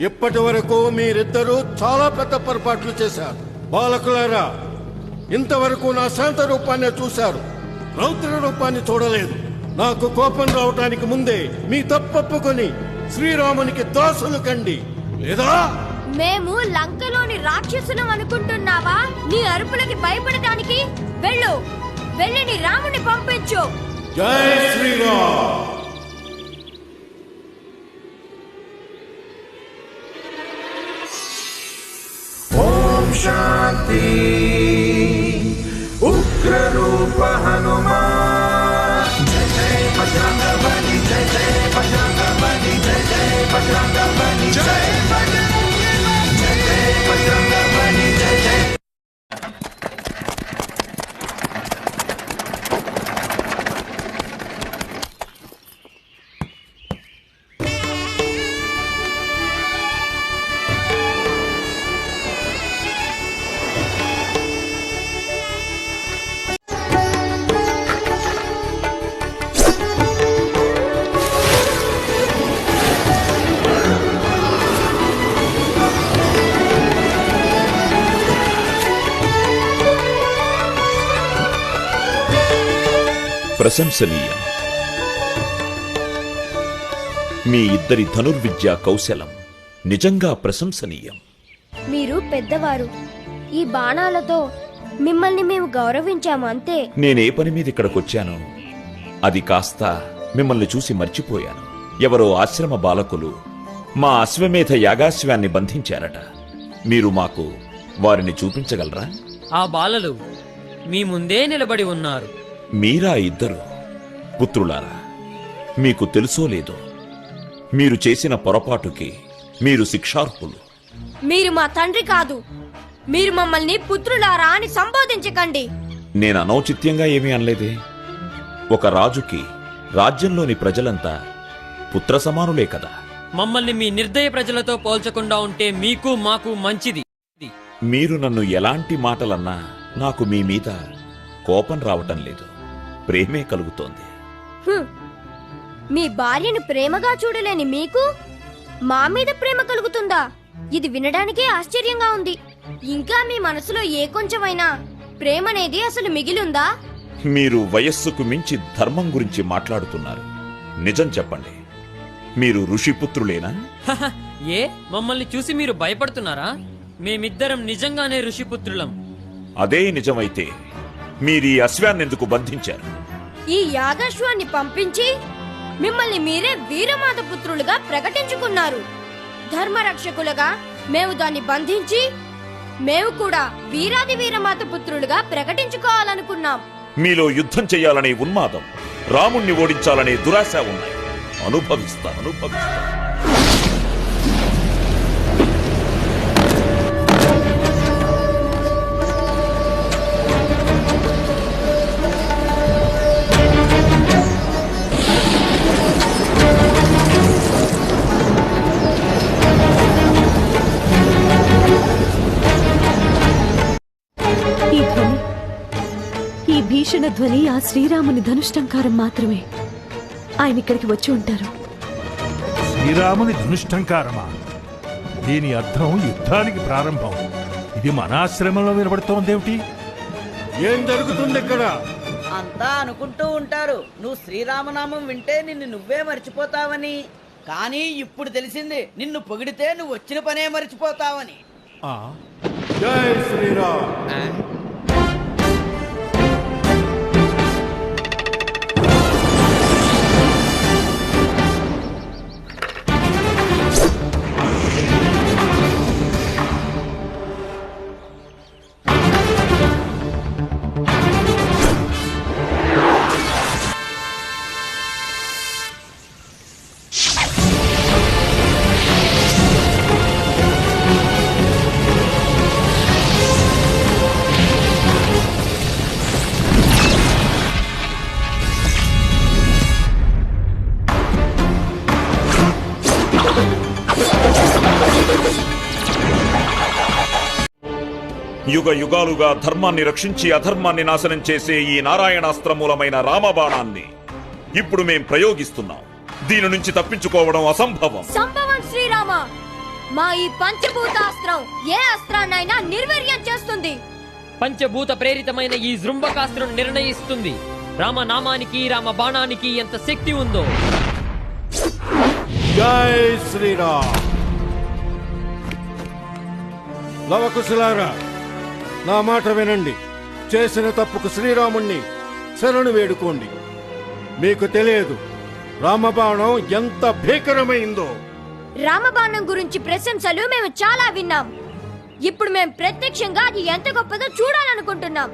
ఇప్పటి వరకు మీరిద్దరూ చాలా పెద్ద పొరపాట్లు చేశారు. బాలకులారా ఇంతవరకు నా శాంత రూపాన్ని చూశారు. రౌద్ర రూపాన్ని చూడలేదు. నాకు కోపం రావటానికి ముందే మీ తప్పొప్పుకొని శ్రీరామునికి దాసులు కండి. లేదా? మేము లంకలోని రాక్షసులం అనుకుంటున్నావా? నీ అరుపులకి భయపడటానికి వెళ్ళు. వెళ్ళి నీ రాముని పంపించు. జై శ్రీరామ్! thee. ప్రశంసనీయం. మీ ఇద్దరి ధనుర్విద్యా కౌశలం నిజంగా ప్రశంసనీయం. మీరు పెద్దవారు. ఈ బాణాలతో మిమ్మల్ని మేము గౌరవించాము అంతే. నేనే పని మీద ఇక్కడికొచ్చాను. అది కాస్త మిమ్మల్ని చూసి మర్చిపోయాను. ఎవరో ఆశ్రమ బాలకులు మా అశ్వమేధ యాగాశ్వాన్ని బంధించారట. మీరు మాకు వారిని చూపించగలరా? ఆ బాలలు మీ ముందే నిలబడి ఉన్నారు. మీరా ఇద్దరు పుత్రులారా మీకు తెలుసో లేదో మీరు చేసిన పొరపాటుకి మీరు శిక్షార్హులు. మీరు మా తండ్రి కాదు మీరు మమ్మల్ని పుత్రులారా అని సంబోధించకండి. నేను అనౌచిత్యంగా ఏమీ అనలేదే. ఒక రాజుకి రాజ్యంలోని ప్రజలంతా పుత్ర సమానులే కదా. మమ్మల్ని మీ నిర్దయ ప్రజలతో పోల్చకుండా ఉంటే మీకు మాకు మంచిది. మీరు నన్ను ఎలాంటి మాటలన్నా నాకు మీ మీద కోపం రావటం లేదు. ప్రేమే కలుగుతోంది. హ్మ్. మీ భార్యను ప్రేమగా చూడలేని మీకు? మా మీద ప్రేమ కలుగుతుందా? ఇది వినడానికే ఆశ్చర్యంగా ఉంది. ఇంకా మీ మనసులో ఏ కొంచెమైనా ప్రేమనేది అసలు మిగిలుందా? మీరు వయస్సుకు మించి ధర్మం గురించి మాట్లాడుతున్నారు. నిజం చెప్పండి. మీరు ఋషిపుత్రులేనా? హహ, ఏ? మమ్మల్ని చూసి మీరు భయపడుతున్నారా? మేమిద్దరం నిజంగానే ఋషిపుత్రులం. అదే నిజమైతే మీరీ అశ్వాన్నెందుకు బంధించారు? ఈ యాగశ్వాన్ని పంపించి మిమ్మల్ని మీరే వీరమాత పుత్రులుగా ప్రకటించుకున్నారు. ధర్మరక్షకులుగా మేము దాన్ని బంధించి మేము కూడా వీరాది వీరమాత పుత్రులుగా ప్రకటించుకోవాలనుకున్నాం. మీలో యుద్ధం చేయాలనే ఉన్మాదం రాముణ్ణి ఓడించాలనే దురాశ ఉన్నాయి. అనుభవిస్తా అనుభవిస్తా. ఈ భీషణ ధ్వని ఆ శ్రీరాముని ధనుష్టంకారం మాత్రమే. ఆయన ఇక్కడికి వచ్చి ఉంటారు. శ్రీరాముని ధనుష్టంకారమా? దీని అర్థం యుద్ధానికి ప్రారంభం. ఇది మన ఆశ్రమంలో వినబడుతోందేమిటి? ఏం జరుగుతుంది ఇక్కడ? అంతా అనుకుంటూ ఉంటారు. నువ్వు శ్రీరామనామం వింటే నిన్ను నువ్వే మర్చిపోతావని. కానీ ఇప్పుడు తెలిసింది నిన్ను పొగిడితే నువ్వు వచ్చిన పనే మర్చిపోతావని. జై శ్రీరామ్. యుగ యుగాలుగా ధర్మాన్ని రక్షించి అధర్మాన్ని నాశనం చేసే ఈ నారాయణాస్త్ర మూలమైన రామబాణాన్ని ఇప్పుడు మేం ప్రయోగిస్తున్నాం. దీని నుంచి తప్పించుకోవడం అసంభవం. సంభవం శ్రీరామ! మా ఈ పంచభూతాస్త్రం ఏ అస్త్రాన్నైనా నిర్వీర్యం చేస్తుంది. పంచభూత ప్రేరితమైన ఈ జృంబకాస్త్రం నిర్ణయిస్తుంది. రామనామానికి రామ బాణానికి ఎంత శక్తి ఉందో. జై శ్రీరామ్! లవకుశులారా నా మాట వినండి. చేసిన తప్పుకు శ్రీరాముణ్ణి శరణు వేడుకోండి. మీకు తెలియదు రామబాణం ఎంత భీకరమైందో. రామబాణం గురించి ప్రశంసలు మేము చాలా విన్నాం. ఇప్పుడు మేము ప్రత్యక్షంగా అది ఎంత గొప్పదో చూడాలనుకుంటున్నాం.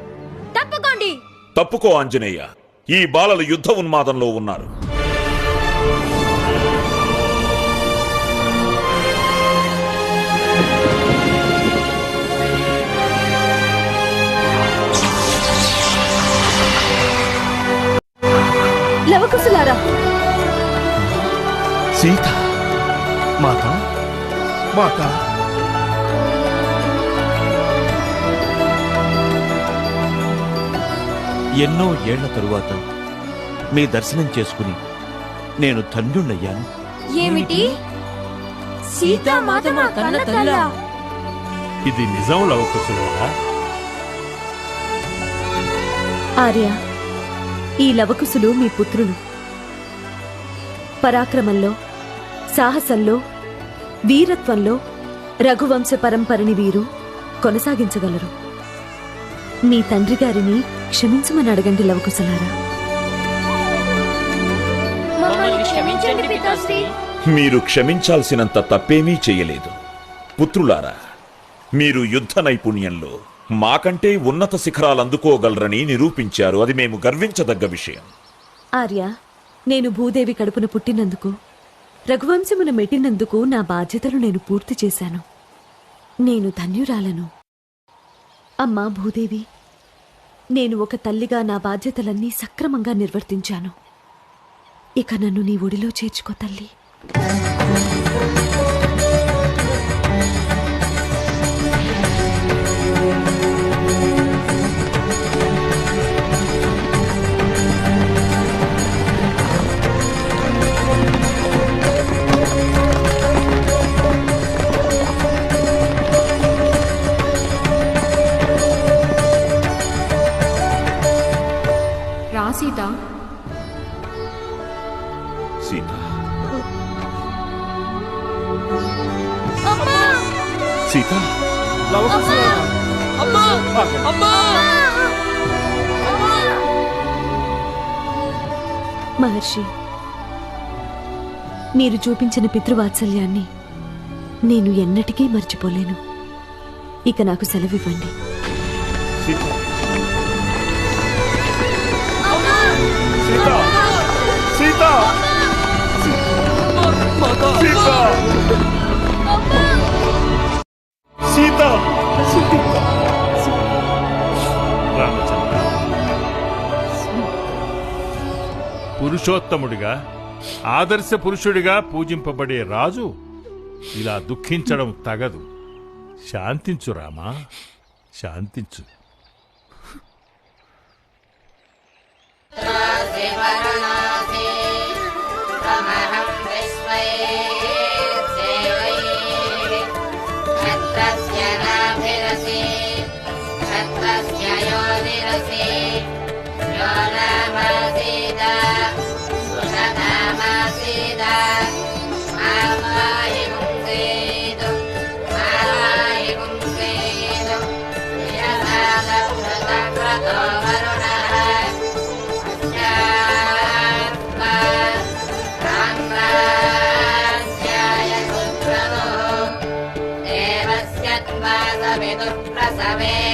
తప్పుకోండి. తప్పుకో ఆంజనేయ. ఈ బాలలు యుద్ధ ఉన్మాదంలో ఉన్నారు. సీత. మాత? మాత? ఎన్నో ఏళ్ళ తరువాత మీ దర్శనం చేసుకుని నేను ధన్యుణ్ణయ్యాను. ఏమిటి? సీతామాత మా కన్న తల్లా? ఇది నిజం లవకుశులారా ఆర్య ఈ లవకుశులు మీ పుత్రులు. పరాక్రమంలో సాహసంలో వీరత్వంలో రఘువంశ పరంపరని వీరు కొనసాగించగలరు. మీ తండ్రి గారిని క్షమించమని అడగండి లవకుశలారా. మీరు క్షమించాల్సినంత తప్పేమీ చేయలేదు. పుత్రులారా మీరు యుద్ధ నైపుణ్యంలో మాకంటే ఉన్నత శిఖరాలు అందుకోగలరని నిరూపించారు. అది మేము గర్వించదగ్గ విషయం. ఆర్య నేను భూదేవి కడుపున పుట్టినందుకు రఘువంశమును మెట్టినందుకు నా బాధ్యతలు నేను పూర్తి చేశాను. నేను ధన్యురాలను. అమ్మా భూదేవి నేను ఒక తల్లిగా నా బాధ్యతలన్నీ సక్రమంగా నిర్వర్తించాను. ఇక నన్ను నీ ఒడిలో చేర్చుకో తల్లి. రా సీత? సీత. అమ్మా! సీత. లవకుశులారా అమ్మా! అమ్మా! మహర్షి మీరు చూపించిన పితృవాత్సల్యాన్ని నేను ఎన్నటికీ మర్చిపోలేను. ఇక నాకు సెలవివ్వండి. సీత. సీత. సీత. సీత. రామచంద్ర పురుషోత్తముడిగా ఆదర్శ పురుషుడిగా పూజింపబడే రాజు ఇలా దుఃఖించడం తగదు. శాంతించు రామా. శాంతించు. वरणासे समहम् Amen.